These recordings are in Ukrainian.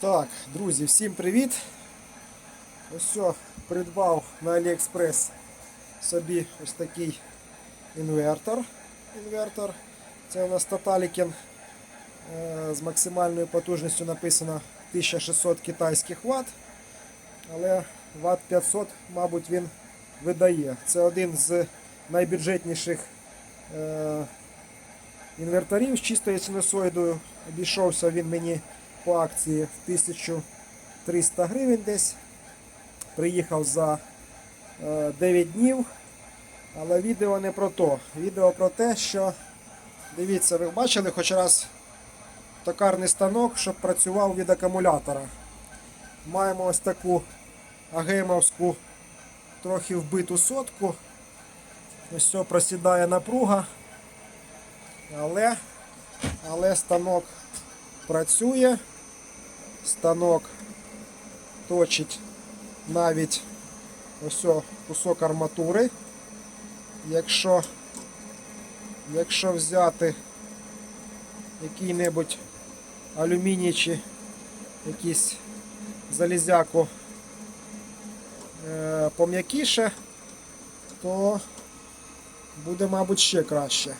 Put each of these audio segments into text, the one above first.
Так, друзі, всім привіт! Ось все, придбав на AliExpress собі ось такий інвертор. Інвертор. Це у нас Totaliken е, з максимальною потужністю написано 1600 китайських Вт. Але Вт 500, мабуть, він видає. Це один з найбюджетніших е, інверторів з чистою синусоїдою. Обійшовся він мені по акції в 1300 гривень десь. Приїхав за е, 9 днів. Але відео не про то. Відео про те, що дивіться, ви бачили хоч раз токарний станок, щоб працював від акумулятора. Маємо ось таку агемовську трохи вбиту сотку. Ось все просідає напруга. Але, але станок працює. Станок точить навіть ось кусок арматури. Якщо, якщо взяти який-небудь алюміній чи якийсь залізяку е, пом'якіше, то буде, мабуть, ще краще.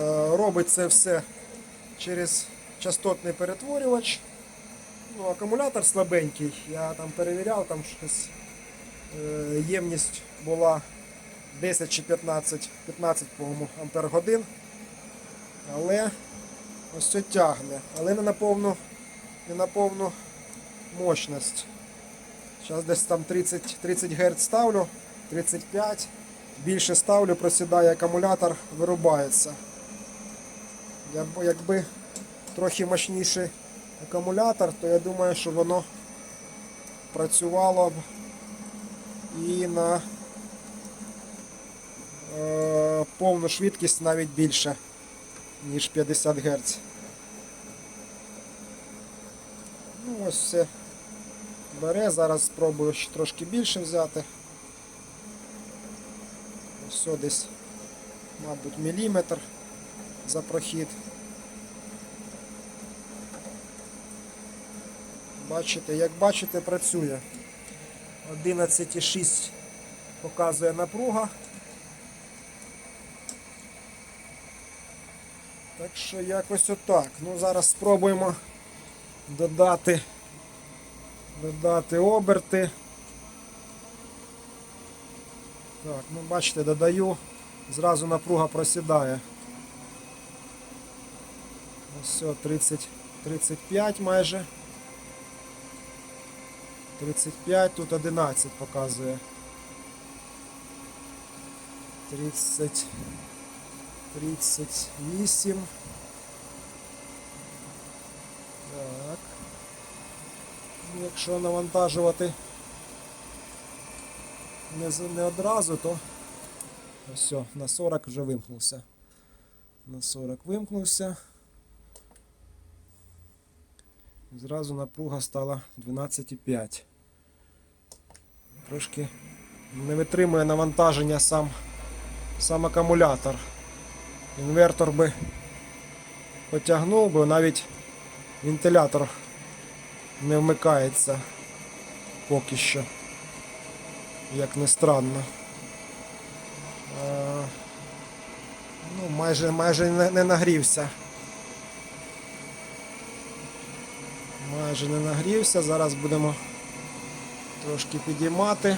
Е, Робить це все через частотний перетворювач. Ну, акумулятор слабенький, я там перевіряв, там щось е, ємність була 10 чи 15, 15 по-моєму, ампер годин. Але ось це тягне. Але не на повну, не на повну мощність. Зараз десь там 30, 30 Гц ставлю, 35. Більше ставлю, просідає акумулятор, вирубається. Якби, трохи мощніший акумулятор, то я думаю, що воно працювало б і на е, повну швидкість навіть більше, ніж 50 Гц. Ну ось все бере, зараз спробую ще трошки більше взяти. Все десь, мабуть, міліметр за прохід. Бачите, як бачите, працює. 11,6 показує напруга. Так що якось отак. Ну зараз спробуємо додати, додати оберти. Так, ну бачите, додаю, зразу напруга просідає. Ось все, 30, 35 майже. 35, тут 11 показує. 30, 38. Так. Ну, Якщо навантажувати не, не одразу, то все, на 40 вже вимкнувся. На 40 вимкнувся. Зразу напруга стала 12,5. Трошки не витримує навантаження сам, сам акумулятор. Інвертор би потягнув би, навіть вентилятор не вмикається поки що. Як не странно. Е, ну, майже, майже не, не нагрівся. Майже не нагрівся. Зараз будемо трошки підіймати.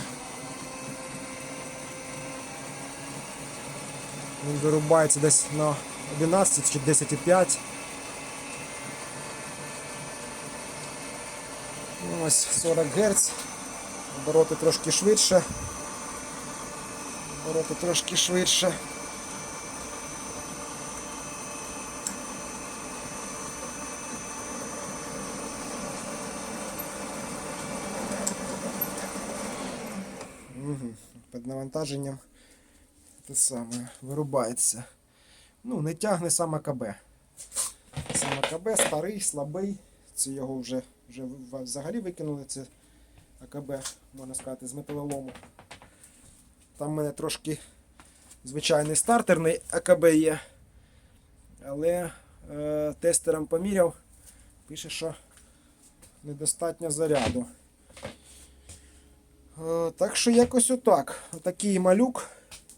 Він вирубається десь на 11 чи 10,5. Ну, Ось 40 Гц. Обороти трошки швидше. Обороти трошки швидше. Під навантаженням те саме вирубається. Ну, не тягне сам АКБ. Сам АКБ старий, слабий. Це його вже, вже взагалі викинули. Це АКБ, можна сказати, з металолому. Там в мене трошки звичайний стартерний АКБ є. Але е, тестером поміряв, пише, що недостатньо заряду. Е, так що якось отак. Отакий малюк,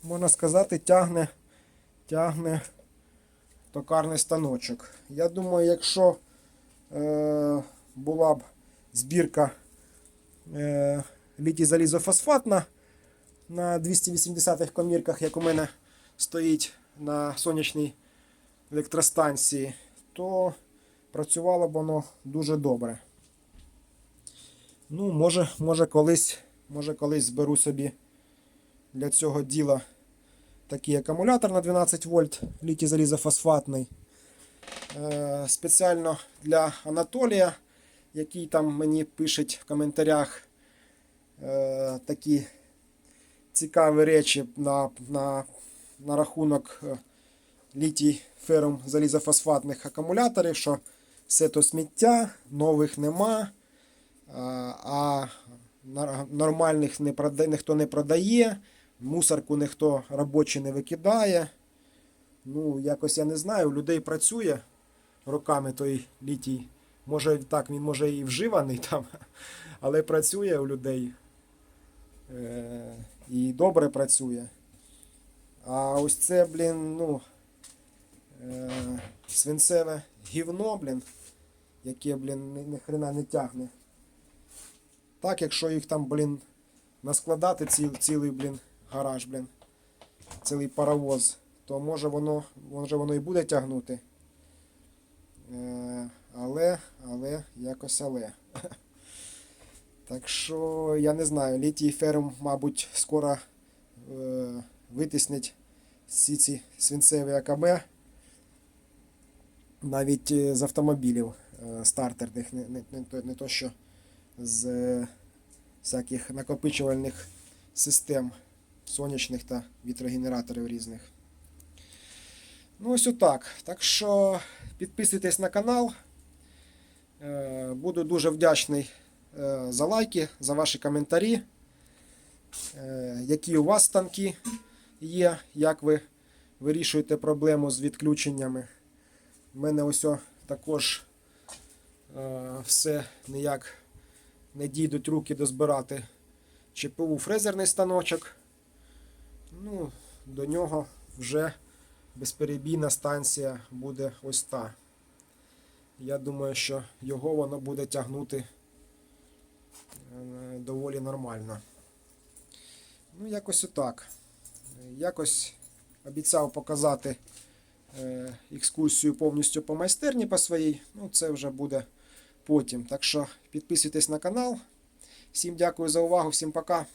можна сказати, тягне, тягне токарний станочок. Я думаю, якщо е, була б збірка е, літій залізофосфатна на 280-х комірках, як у мене стоїть на сонячній електростанції, то працювало б воно дуже добре. Ну, може, може, колись, може колись зберу собі для цього діла такий акумулятор на 12 вольт літій залізофосфатний. Е, спеціально для Анатолія, який там мені пише в коментарях е, такі цікаві речі на, на, на рахунок е, літій ферум залізофосфатних акумуляторів, що все то сміття, нових нема, а, нормальних не прода, ніхто не продає, мусорку ніхто робочий не викидає. Ну, якось я не знаю, у людей працює роками той літій. Може так, він може і вживаний там, але працює у людей. Е, і добре працює. А ось це, блін, ну, е, свинцеве гівно, блін, яке, блін, ні, ні хрена не тягне. Так, якщо їх там, блін, наскладати ціл, цілий, блін, гараж, блін, цілий паровоз, то може воно, може воно і буде тягнути. Е, але, але, якось але. Так що я не знаю, літій ферм, мабуть, скоро е, витиснять всі ці свинцеві АКБ навіть е, з автомобілів е, стартерних, не, не, не, не то що з е, всяких накопичувальних систем сонячних та вітрогенераторів різних. Ну, ось отак. Так що підписуйтесь на канал. Е, Буду дуже вдячний е, за лайки, за ваші коментарі. Які у вас станки є, як ви вирішуєте проблему з відключеннями. У мене ось також все ніяк не дійдуть руки дозбирати ЧПУ фрезерний станочок. Ну, до нього вже безперебійна станція буде ось та. Я думаю, що його воно буде тягнути е, доволі нормально. Ну, якось отак. Якось обіцяв показати е, екскурсію повністю по майстерні по своїй. Ну, це вже буде потім. Так що підписуйтесь на канал. Всім дякую за увагу, всім пока.